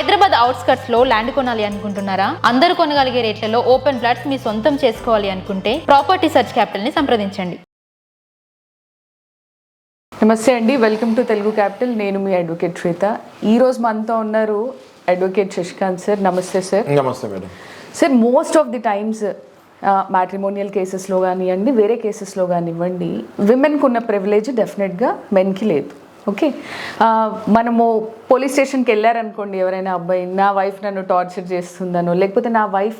Hyderabad అవుట్స్కట్స్లో land కొనాలి అనుకుంటున్నారా? అందరూ కొనగలిగే రేట్లలో ఓపెన్ ఫ్లాట్స్ మీ సొంతం చేసుకోవాలి అనుకుంటే ప్రాపర్టీ సర్చ్ క్యాపిటల్ని సంప్రదించండి. నమస్తే అండి వెల్కమ్ టు తెలుగు క్యాపిటల్ నేను మీ అడ్వకేట్ శ్వేత. ఈ రోజు మనతో ఉన్నారు అడ్వకేట్ శశికాంత్ సార్ నమస్తే సార్ నమస్తే madam. Sir most of the times matrimonial కేసెస్లో కానివ్వండి వేరే కేసెస్లో కానివ్వండి విమెన్కి ఉన్న ప్రివిలేజ్ డెఫినెట్గా మెన్కి లేదు. ఓకే. మనము పోలీస్ స్టేషన్కి వెళ్ళారనుకోండి ఎవరైనా అబ్బాయి నా వైఫ్ నన్ను టార్చర్ చేస్తుందనో లేకపోతే నా వైఫ్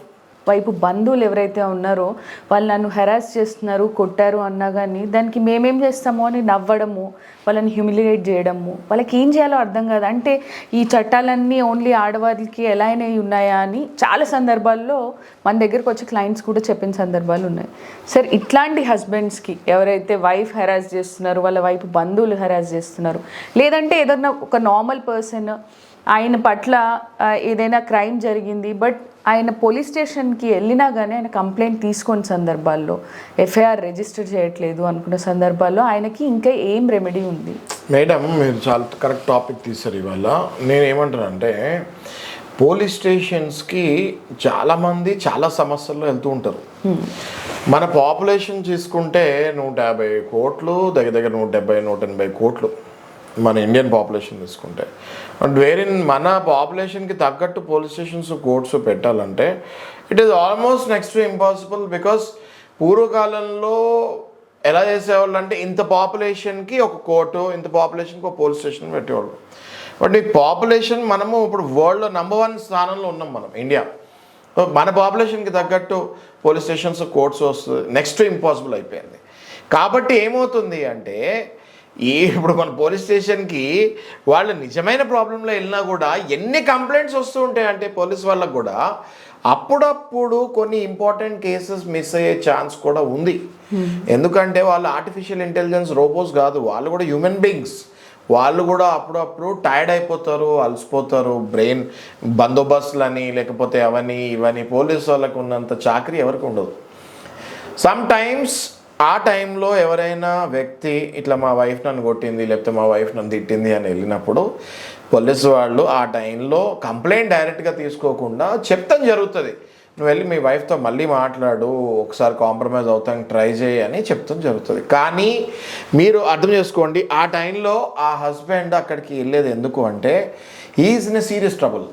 వైపు బంధువులు ఎవరైతే ఉన్నారో వాళ్ళు నన్ను హెరాస్ చేస్తున్నారు కొట్టారు అన్నా కానీ దానికి మేమేం చేస్తామో అని నవ్వడము వాళ్ళని హ్యూమిలియేట్ చేయడము వాళ్ళకి ఏం చేయాలో అర్థం కాదు. అంటే ఈ చట్టాలన్నీ ఓన్లీ ఆడవారికి ఎలా అయినవి ఉన్నాయా అని చాలా సందర్భాల్లో మన దగ్గరకు వచ్చే క్లయింట్స్ కూడా చెప్పిన సందర్భాలు ఉన్నాయి. సార్ ఇట్లాంటి హస్బెండ్స్కి ఎవరైతే వైఫ్ హెరాస్ చేస్తున్నారు వాళ్ళ వైపు బంధువులు హెరాస్ చేస్తున్నారు లేదంటే ఏదన్నా ఒక నార్మల్ పర్సన్ ఆయన పట్ల ఏదైనా క్రైమ్ జరిగింది బట్ ఆయన పోలీస్ స్టేషన్కి వెళ్ళినా కానీ ఆయన కంప్లైంట్ తీసుకున్న సందర్భాల్లో ఎఫ్ఐఆర్ రిజిస్టర్ చేయట్లేదు అనుకున్న సందర్భాల్లో ఆయనకి ఇంకా ఏం రెమెడీ ఉంది? మేడం మీరు చాలా కరెక్ట్ టాపిక్ తీశారు ఇవాళ. నేను ఏమంటానంటే పోలీస్ స్టేషన్స్కి చాలామంది చాలా సమస్యల్లో వెళ్తూ ఉంటారు. మన పాపులేషన్ తీసుకుంటే నూట యాభై కోట్లు దగ్గర దగ్గర నూట డెబ్బై నూట ఎనభై కోట్లు. మన ఇండియన్ పాపులేషన్ తీసుకుంటే. అండ్ వేరిన్ మన పాపులేషన్కి తగ్గట్టు పోలీస్ స్టేషన్స్ కోర్ట్స్ పెట్టాలంటే it is almost next to impossible because పూర్వకాలంలో ఎలా చేసేవాళ్ళు అంటే ఇంత పాపులేషన్కి ఒక కోర్టు ఇంత పాపులేషన్కి ఒక పోలీస్ స్టేషన్ పెట్టేవాళ్ళు. బట్ ఈ పాపులేషన్ మనము ఇప్పుడు వరల్డ్లో నెంబర్ వన్ స్థానంలో ఉన్నాం మనం ఇండియా మన పాపులేషన్కి తగ్గట్టు పోలీస్ స్టేషన్స్ కోర్ట్స్ వస్తుంది నెక్స్ట్ ఇంపాసిబుల్ అయిపోయింది. కాబట్టి ఏమవుతుంది అంటే ఈ ఇప్పుడు మన పోలీస్ స్టేషన్కి వాళ్ళు నిజమైన ప్రాబ్లంలో వెళ్ళినా కూడా ఎన్ని కంప్లైంట్స్ వస్తూ ఉంటాయంటే పోలీస్ వాళ్ళకు కూడా అప్పుడప్పుడు కొన్ని ఇంపార్టెంట్ కేసెస్ మిస్ అయ్యే ఛాన్స్ కూడా ఉంది. ఎందుకంటే వాళ్ళు ఆర్టిఫిషియల్ ఇంటెలిజెన్స్ రోబోస్ కాదు వాళ్ళు కూడా హ్యూమన్ బీయింగ్స్. వాళ్ళు కూడా అప్పుడప్పుడు టైర్డ్ అయిపోతారు అలసిపోతారు బ్రెయిన్ బందోబస్తులని లేకపోతే అవని ఇవని పోలీస్ వాళ్ళకు ఉన్నంత చాకరీ ఎవరికి ఉండదు. సమ్ టైమ్స్ ఆ టైంలో ఎవరైనా వ్యక్తి ఇట్లా మా వైఫ్ నన్ను కొట్టింది లేకపోతే మా వైఫ్ నన్ను తిట్టింది అని వెళ్ళినప్పుడు పోలీసు వాళ్ళు ఆ టైంలో కంప్లైంట్ డైరెక్ట్గా తీసుకోకుండా చెప్తాం జరుగుతుంది. నువ్వు వెళ్ళి మీ వైఫ్తో మళ్ళీ మాట్లాడు ఒకసారి కాంప్రమైజ్ అవుతానికి ట్రై చేయి అని చెప్తాం జరుగుతుంది. కానీ మీరు అర్థం చేసుకోండి ఆ టైంలో ఆ హస్బెండ్ అక్కడికి వెళ్ళేది ఎందుకు అంటే is in a serious trouble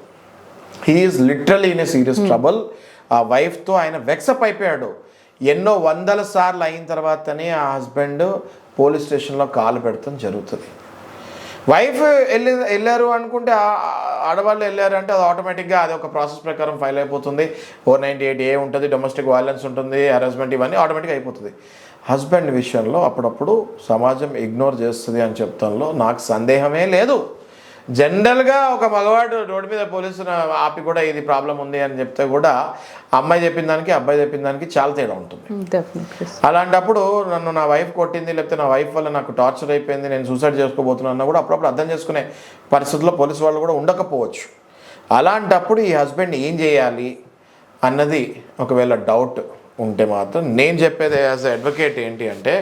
he is literally in a serious trouble ఆ వైఫ్తో ఆయన వెక్సప్ అయిపోయాడు. ఎన్నో వందల సార్లు అయిన తర్వాతనే ఆ హస్బెండ్ పోలీస్ స్టేషన్లో కాలు పెడతాం జరుగుతుంది. వైఫ్ వెళ్ళి వెళ్ళారు అనుకుంటే ఆడవాళ్ళు వెళ్ళారు అంటే అది ఆటోమేటిక్గా అది ఒక ప్రాసెస్ ప్రకారం ఫైల్ అయిపోతుంది. ఫోర్ నైంటీ ఎయిట్ ఏ ఉంటుంది డొమెస్టిక్ వైలెన్స్ ఉంటుంది హెరాస్మెంట్ ఇవన్నీ ఆటోమేటిక్గా అయిపోతుంది. హస్బెండ్ విషయంలో అప్పుడప్పుడు సమాజం ఇగ్నోర్ చేస్తుంది అని చెప్తాంలో నాకు సందేహమే లేదు. జనరల్గా ఒక మగవాడు రోడ్డు మీద పోలీసులు ఆపి కూడా ఇది ప్రాబ్లం ఉంది అని చెప్తే కూడా అమ్మాయి చెప్పిన దానికి అబ్బాయి చెప్పిన దానికి చాలా తేడా ఉంటుంది. డెఫినెట్లీ అలాంటప్పుడు నన్ను నా వైఫ్ కొట్టింది లేకపోతే నా వైఫ్ వల్ల నాకు టార్చర్ అయిపోయింది నేను సూసైడ్ చేసుకోబోతున్నాను అన్న కూడా అప్పుడప్పుడు అర్థం చేసుకునే పరిస్థితుల్లో పోలీసు వాళ్ళు కూడా ఉండకపోవచ్చు. అలాంటప్పుడు ఈ హస్బెండ్ ఏం చేయాలి అన్నది ఒకవేళ డౌట్ ఉంటే మాత్రం నేను చెప్పేది యాజ్ అడ్వకేట్ ఏంటి అంటే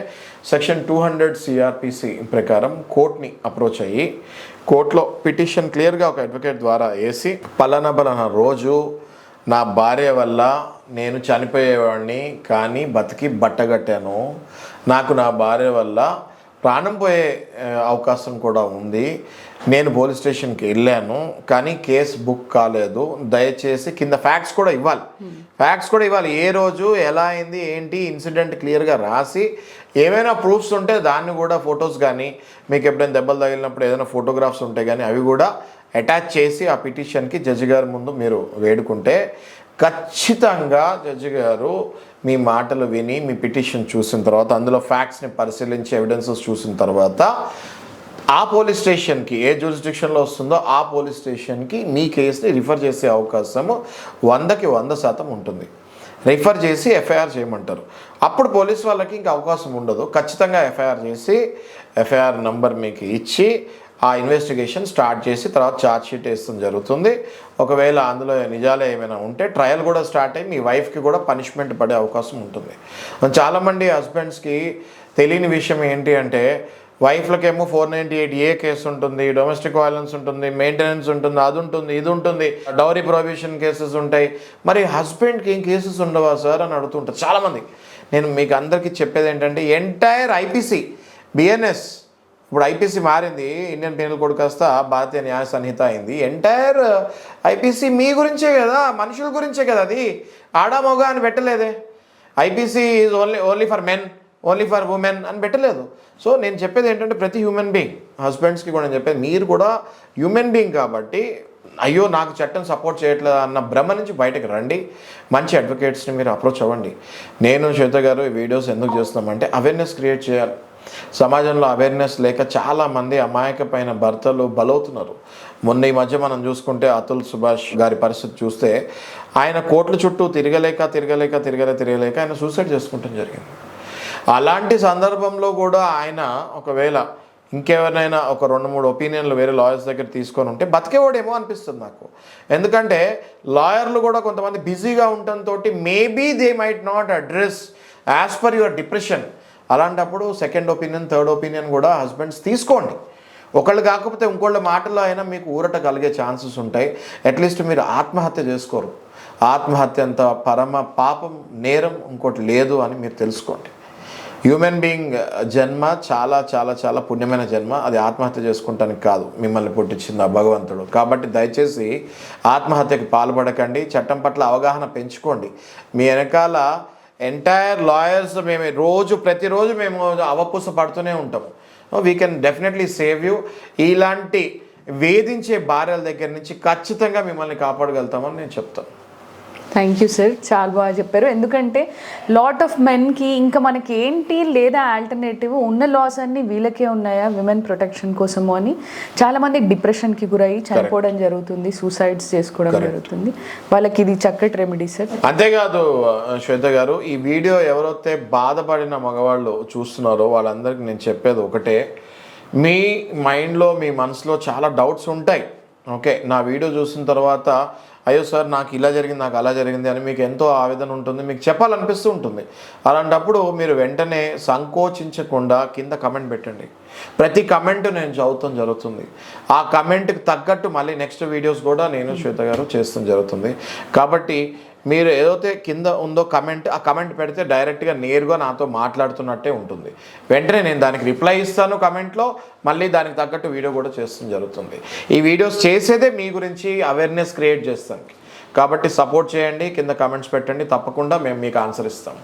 సెక్షన్ టూ హండ్రెడ్ సిఆర్పిసి ప్రకారం కోర్ట్ని అప్రోచ్ అయ్యి కోర్టులో పిటిషన్ క్లియర్గా ఒక అడ్వకేట్ ద్వారా వేసి పలానా పలానా రోజు నా భార్య వల్ల నేను చనిపోయేవాడిని కానీ బతికి బట్టగట్టాను. నాకు నా భార్య వల్ల ప్రాణం పోయే అవకాశం కూడా ఉంది. నేను పోలీస్ స్టేషన్కి వెళ్ళాను కానీ కేసు బుక్ కాలేదు. దయచేసి కింద ఫ్యాక్ట్స్ కూడా ఇవ్వాలి. ఫ్యాక్ట్స్ కూడా ఇవ్వాలి. ఏ రోజు ఎలా అయింది ఏంటి ఇన్సిడెంట్ క్లియర్గా రాసి ఏమైనా ప్రూఫ్స్ ఉంటే దాన్ని కూడా ఫొటోస్ కానీ మీకు ఎప్పుడైనా దెబ్బలు తగిలినప్పుడు ఏదైనా ఫోటోగ్రాఫ్స్ ఉంటాయి కానీ అవి కూడా అటాచ్ చేసి ఆ పిటిషన్కి జడ్జి గారి ముందు మీరు వేడుకుంటే ఖచ్చితంగా జడ్జి గారు మీ మాటలు విని మీ పిటిషన్ చూసిన తర్వాత అందులో ఫ్యాక్ట్స్ని పరిశీలించి ఎవిడెన్సెస్ చూసిన తర్వాత ఆ పోలీస్ స్టేషన్కి ఏ జ్యూరిస్డిక్షన్లో వస్తుందో ఆ పోలీస్ స్టేషన్కి మీ కేసుని రిఫర్ చేసే అవకాశము వందకి వంద శాతం ఉంటుంది. రిఫర్ చేసి ఎఫ్ఐఆర్ చేయమంటారు. అప్పుడు పోలీస్ వాళ్ళకి ఇంకా అవకాశం ఉండదు. ఖచ్చితంగా ఎఫ్ఐఆర్ చేసి ఎఫ్ఐఆర్ నంబర్ మీకు ఇచ్చి ఆ ఇన్వెస్టిగేషన్ స్టార్ట్ చేసి తర్వాత ఛార్జ్ షీట్ జరుగుతుంది. ఒకవేళ అందులో నిజాలే ఏమైనా ఉంటే ట్రయల్ కూడా స్టార్ట్ అయ్యి మీ వైఫ్కి కూడా పనిష్మెంట్ పడే అవకాశం ఉంటుంది. చాలామంది హస్బెండ్స్కి తెలియని విషయం ఏంటి అంటే వైఫ్లకేమో four ninety eight A case ఉంటుంది డొమెస్టిక్ వైలెన్స్ ఉంటుంది మెయింటెనెన్స్ ఉంటుంది అది ఉంటుంది ఇది ఉంటుంది డౌరీ ప్రొహిబిషన్ కేసెస్ ఉంటాయి. మరి హస్బెండ్కి ఏం కేసెస్ ఉండవా సార్ అని అడుగుతుంటారు చాలామంది. నేను మీకు అందరికీ చెప్పేది ఏంటంటే ఎంటైర్ ఐపీసీ బిఎన్ఎస్ ఇప్పుడు ఐపీసీ మారింది ఇండియన్ పీనల్ కోడ్ కాస్త భారతీయ న్యాయ సంహిత అయింది. ఎంటైర్ uh, ఐపీసీ మీ గురించే కదా మనుషుల గురించే కదా అది? ఆడా మగ అని పెట్టలేదే. IPC is only only for men only for women అని పెట్టలేదు. సో నేను చెప్పేది ఏంటంటే ప్రతి హ్యూమన్ బీయింగ్ హస్బెండ్స్కి కూడా నేను చెప్పేది మీరు కూడా హ్యూమన్ బీయింగ్ కాబట్టి అయ్యో నాకు చట్టం సపోర్ట్ చేయట్లేదు అన్న భ్రమ నుంచి బయటకు రండి. మంచి అడ్వకేట్స్ని మీరు అప్రోచ్ అవ్వండి. నేను శ్వేత గారు ఈ వీడియోస్ ఎందుకు చేస్తున్నామంటే అవేర్నెస్ క్రియేట్ చేయాలి. సమాజంలో అవేర్నెస్ లేక చాలామంది అమాయకమైన భర్తలు బలవుతున్నారు. మొన్న ఈ మధ్య మనం చూసుకుంటే అతుల్ సుభాష్ గారి పరిస్థితి చూస్తే ఆయన కోట్ల చుట్టూ తిరగలేక తిరగలేక తిరగలే తిరగలేక ఆయన సూసైడ్ చేసుకుంటాం జరిగింది. అలాంటి సందర్భంలో కూడా ఆయన ఒకవేళ ఇంకెవరినైనా ఒక రెండు మూడు ఒపీనియన్లు వేరే లాయర్స్ దగ్గర తీసుకొని ఉంటే బతికేవాడేమో అనిపిస్తుంది నాకు. ఎందుకంటే లాయర్లు కూడా కొంతమంది బిజీగా ఉండటంతో maybe they might not address as per your depression అలాంటప్పుడు సెకండ్ ఒపీనియన్ థర్డ్ ఒపీనియన్ కూడా హస్బెండ్స్ తీసుకోండి. ఒకళ్ళు కాకపోతే ఇంకోళ్ళ మాటల్లో అయినా మీకు ఊరట కలిగే ఛాన్సెస్ ఉంటాయి. అట్లీస్ట్ మీరు ఆత్మహత్య చేసుకోరు. ఆత్మహత్య అంత పరమ పాపం నేరం ఇంకోటి లేదు అని మీరు తెలుసుకోండి. హ్యూమన్ బీయింగ్ uh, జన్మ చాలా చాలా చాలా పుణ్యమైన జన్మ. అది ఆత్మహత్య చేసుకుంటానికి కాదు. మిమ్మల్ని పుట్టించింది ఆ భగవంతుడు. కాబట్టి దయచేసి ఆత్మహత్యకు పాల్పడకండి. చట్టం పట్ల అవగాహన పెంచుకోండి. మీ వెనకాల ఎంటైర్ లాయర్స్ మేము రోజు ప్రతిరోజు మేము అవపుస పడుతూనే ఉంటాము we can definitely save you ఇలాంటి వేధించే భార్యల దగ్గర నుంచి ఖచ్చితంగా మిమ్మల్ని కాపాడగలుగుతామని నేను చెప్తాను. థ్యాంక్ యూ సార్ చాలా బాగా చెప్పారు. ఎందుకంటే లాట్ ఆఫ్ మెన్కి ఇంకా మనకి ఏంటి లేదా ఆల్టర్నేటివ్ ఉన్న లాస్ అన్ని వీళ్ళకే ఉన్నాయా? విమెన్ ప్రొటెక్షన్ కోసము అని చాలామంది డిప్రెషన్కి గురయ్యి చనిపోవడం జరుగుతుంది సూసైడ్స్ చేసుకోవడం జరుగుతుంది. వాళ్ళకి ఇది చక్కటి రెమెడీ సార్ అంతేకాదు శ్వేత గారు ఈ వీడియో ఎవరైతే బాధపడిన మగవాళ్ళు చూస్తున్నారో వాళ్ళందరికీ నేను చెప్పేది ఒకటే. మీ మైండ్లో మీ మనసులో చాలా డౌట్స్ ఉంటాయి. ఓకే నా వీడియో చూసిన తర్వాత అయ్యో సార్ నాకు ఇలా జరిగింది నాకు అలా జరిగింది అని మీకు ఎంతో ఆవేదన ఉంటుంది మీకు చెప్పాలనిపిస్తూ ఉంటుంది. అలాంటప్పుడు మీరు వెంటనే సంకోచించకుండా కింద కమెంట్ పెట్టండి. ప్రతి కమెంట్ నేను చదువుతాం జరుగుతుంది. ఆ కమెంట్కి తగ్గట్టు మళ్ళీ నెక్స్ట్ వీడియోస్ కూడా నేను శ్వేత గారు చేస్తాం జరుగుతుంది. కాబట్టి మీరు ఏదైతే కింద ఉందో కమెంట్ ఆ కమెంట్ పెడితే డైరెక్ట్గా నేరుగా నాతో మాట్లాడుతున్నట్టే ఉంటుంది. వెంటనే నేను దానికి రిప్లై ఇస్తాను కమెంట్లో మళ్ళీ దానికి తగ్గట్టు వీడియో కూడా చేస్తాం జరుగుతుంది. ఈ వీడియోస్ చేసేదే మీ గురించి అవేర్నెస్ క్రియేట్ చేస్తాను. కాబట్టి సపోర్ట్ చేయండి కింద కమెంట్స్ పెట్టండి తప్పకుండా మేము మీకు ఆన్సర్ ఇస్తాం.